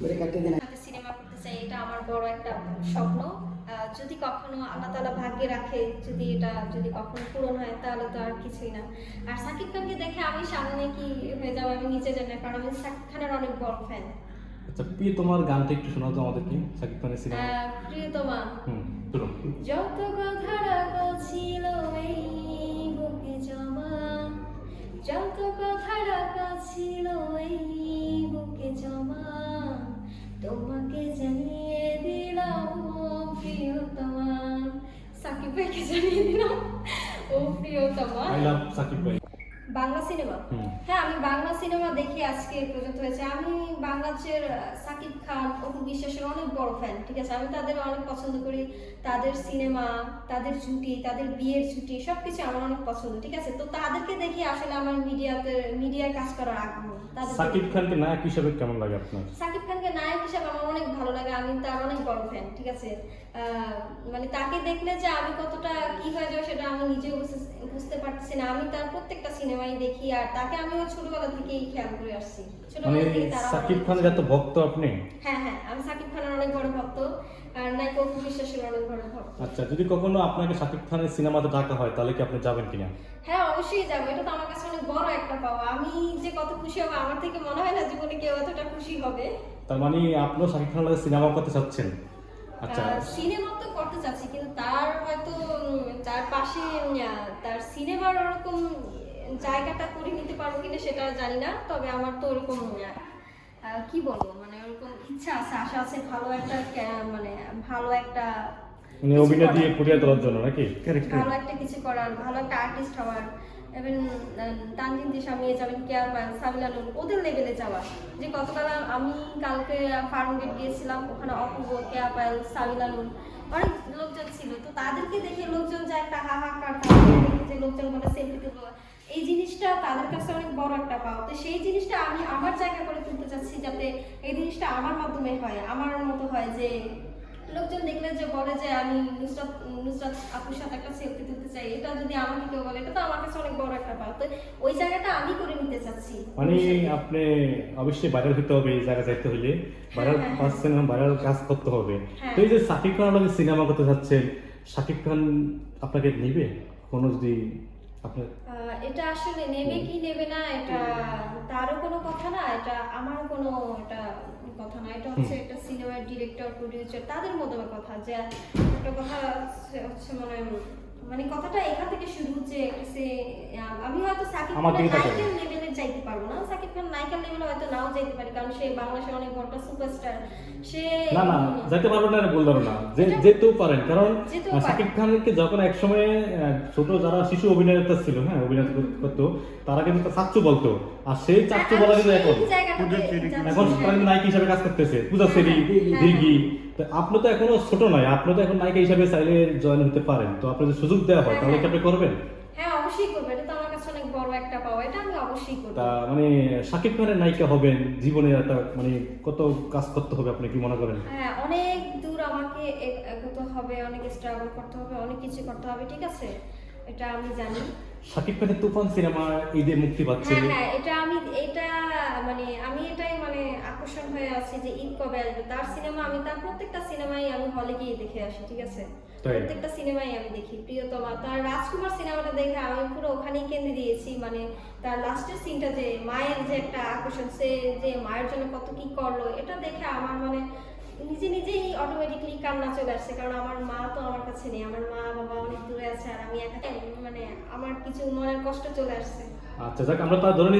বলে কাটতে দেন। সাথে সিনেমা করতে চাই এটা আমার বড় একটা স্বপ্ন। যদি কখনো আল্লাহ তালা ভাগ্যে রাখে যদি এটা যদি কখনো পূরণ হয় তাহলে তো আর কিছুই না। আর সাকিব খানকে দেখে আমি সামনে কি হয়ে যাব আমি নিচে জানি না কারণ আমি সাকিব খানের অনেক বড় ফ্যান আচ্ছা প্রিয় তোমার গানটা একটু শোনাও তো আমাদেরকে সাকিব খানের সিনেমা। প্রিয়তমা। হুম যত কথা রাখা ছিল ভাইকে জানিয়ে দিলাম ও প্রিয়তমা আই লাভ সাকিব ভাই বাংলা সিনেমা হ্যাঁ আমি বাংলা সিনেমা দেখি আজকে পর্যন্ত হয়েছে। আমি বাংলাদেশের সাকিব খান অপু বিশ্বাসের অনেক বড় ফ্যান ঠিক আছে? আমি তাদের অনেক পছন্দ করি। তাদের সিনেমা তাদের জুটি তাদের বিয়ের জুটি সবকিছু আমার অনেক পছন্দ ঠিক আছে? তো তাদেরকে দেখি আসলে আমার মিডিয়াতে মিডিয়ায় কাজ করার আগ্রহ। সাকিব খানকে নায়ক হিসেবে কেমন লাগে আপনার? সাকিব খানকে নায়ক হিসাবে আমার অনেক ভালো লাগে। আমি তার অনেক বড় ফ্যান ঠিক আছে? মানে তাকে দেখলে যে আমি কতটা কি হয়ে যাবে সেটা আমি নিজেও বুঝতে- পারতেছি না। আমি তার প্রত্যেকটা সিনেমাই দেখি আর তাকে আমি ওই ছোটবেলা থেকেই খেয়াল করে আসছি। মানে ছোটবেলা থেকে তার সাকিব খানের এত ভক্ত আপনি? হ্যাঁ হ্যাঁ আমি সাকিব খানের অনেক বড় ভক্ত আর নায়ক অপু বিশ্বাসের অনেক বড় ভক্ত। আচ্ছা যদি কখনো আপনাকে সাকিব খানের সিনেমাতে ডাকা হয় তাহলে কি আপনি যাবেন কিনা? হ্যাঁ অবশ্যই যাব। এটা তো আমার কাছে অনেক বড় একটা পাওয়া আমি যে কত খুশি হব আমার থেকে মনে হয় না জীবনে কেউ এতটা খুশি হবে। তার মানে আপনিও সাকিব খানের সিনেমা করতে চাচ্ছেন? আচ্ছা। সিনেমা তো করতে চাচ্ছি কিন্তু তার হয়তো তার পাশে তার সিনেমার ওরকম জায়গাটা করে নিতে পারব কিনা সেটা জানি না তবে আমার তো ওরকম কি বলব মানে ওরকম ইচ্ছা আছে আশা আছে ভালো একটা মানে ভালো একটা মানে অভিনয় দিয়ে ফুটিয়ে তোলার জন্য নাকি? ভালো একটা কিছু করার ভালো একটা আর্টিস্ট হওয়ার এবং তানজিন দিশা নিয়ে যাবেন কেয়ার পান সাবিলানুর ওদের লেভেলে যাওয়া। যে গতকাল আমি কালকে ফার্ম গেট গিয়েছিলাম, ওখানে অপূর্ব কেয়া পায়েল সাবিলানুর অনেক লোকজন ছিল। তো তাদেরকে দেখে লোকজন যে একটা হাহাকার দেখে যে লোকজন বলে সেলফি তুলবো। এই জিনিসটা তাদের কাছে অনেক বড় একটা পাওয়া তো সেই জিনিসটা আমি আমার জায়গা করে তুলতে চাচ্ছি যাতে এই জিনিসটা আমার মাধ্যমে হয়, আমার মতো হয় যে লোকজন দেখলে যে বলে যে আমি নুসরাত নুসরাত আপুর চাই এটা যদি আমাকে কেউ বলে এটা তো আমার কাছে অনেক বড় একটা পাওয়া তো ওই জায়গাটা আমি করে নিতে চাচ্ছি। মানে আপনি অবশ্যই ভাইরাল হতে হবে এই জায়গায় যাইতে হলে ভাইরাল হ্যাঁ, হ্যাঁ। পাচ্ছেন ভাইরাল কাজ করতে হবে। হ্যাঁ। তো এই যে সাকিব খান আমাকে সিনেমা করতে যাচ্ছেন সাকিব খান আপনাকে নিবে? কোনো যদি আপনার এটা আসলে নেবে কি নেবে না এটা তারও কোনো কথা না এটা আমার কোনো এটা কথা না। এটা হচ্ছে একটা সিনেমার ডিরেক্টর প্রডিউসার তাদের মধ্যে কথা। যে একটা কথা হচ্ছে মানে মানে কথাটা এখান থেকে শুরু হচ্ছে সে আমি হয়তো সাকিব আমার দিকে তাকান। নায়িকার লেভেলে যাইতে পারব না সাকিব খান নায়িকার লেভেলে হয়তো নাও যাইতে পারি কারণ সে বাংলাদেশের অনেক বড় সুপারস্টার। সে না না যাইতে পারবেন না বললাম না যে যেতেও পারেন কারণ পারেন। খানকে যখন একসময় আহ, ছোট যারা শিশু অভিনেতা ছিল হ্যাঁ অভিনয় কর- করতো তারা কিন্তু চাচ্চু বলতো। আর সেই চাচ্চু বলা কিন্তু এখন এখন তারা নায়িকা হিসাবে কাজ করতেছে। পূজা সেরি হ্যাঁ, দিঘি তো আপনি তো এখনও ছোট নয় আপনি তো এখন নায়িকা হিসাবে চাইলে জয়েন হতে পারেন। তো আপনার যদি সুযোগ দেওয়া হয় তাহলে কি আপনি করবেন হ্যাঁ অবশ্যই করব এটা তো আমার কাছে অনেক বড় একটা পাওয়া এটা আমি অবশ্যই করব। তা মানে সাকিব খানের নায়িকা হবেন জীবনে একটা মানে কত কাজ করতে হবে আপনি কি মনে করেন? হ্যাঁ অনেক দূর আমাকে এগোতে হবে অনেক স্ট্রাগল করতে হবে অনেক কিছু করতে হবে ঠিক আছে? এটা আমি জানি। সাকিব খানের তুফান সিনেমা ঈদে মুক্তি পাচ্ছে। হ্যাঁ হ্যাঁ এটা আমি এটা মানে আমি এটাই মানে আকর্ষণ হয়ে আছি যে ঈদ কবে আসবে। তার সিনেমা আমি তার প্রত্যেকটা সিনেমাই আমি হলে গিয়ে দেখে আসি ঠিক আছে? প্রত্যেকটা সিনেমাই আমি দেখি। প্রিয়তমা তার রাজকুমার সিনেমাটা দেখে আমি পুরো ওখানেই কেন্দ্রে দিয়েছি মানে তার লাস্টের সিনটা যে মায়ের যে একটা আকর্ষণ সে যে মায়ের জন্য কত কি করল এটা দেখে আমার মানে নিজে নিজেই অটোমেটিকলি কান্না চলে আসছে কারণ আমার মা তো আমার কাছে নেই আমার মা বাবা অনেক দূরে আছে আর আমি একা মানে আমার কিছু মনের কষ্ট চলে আসছে। আচ্ছা যাক আমরা তা ধরে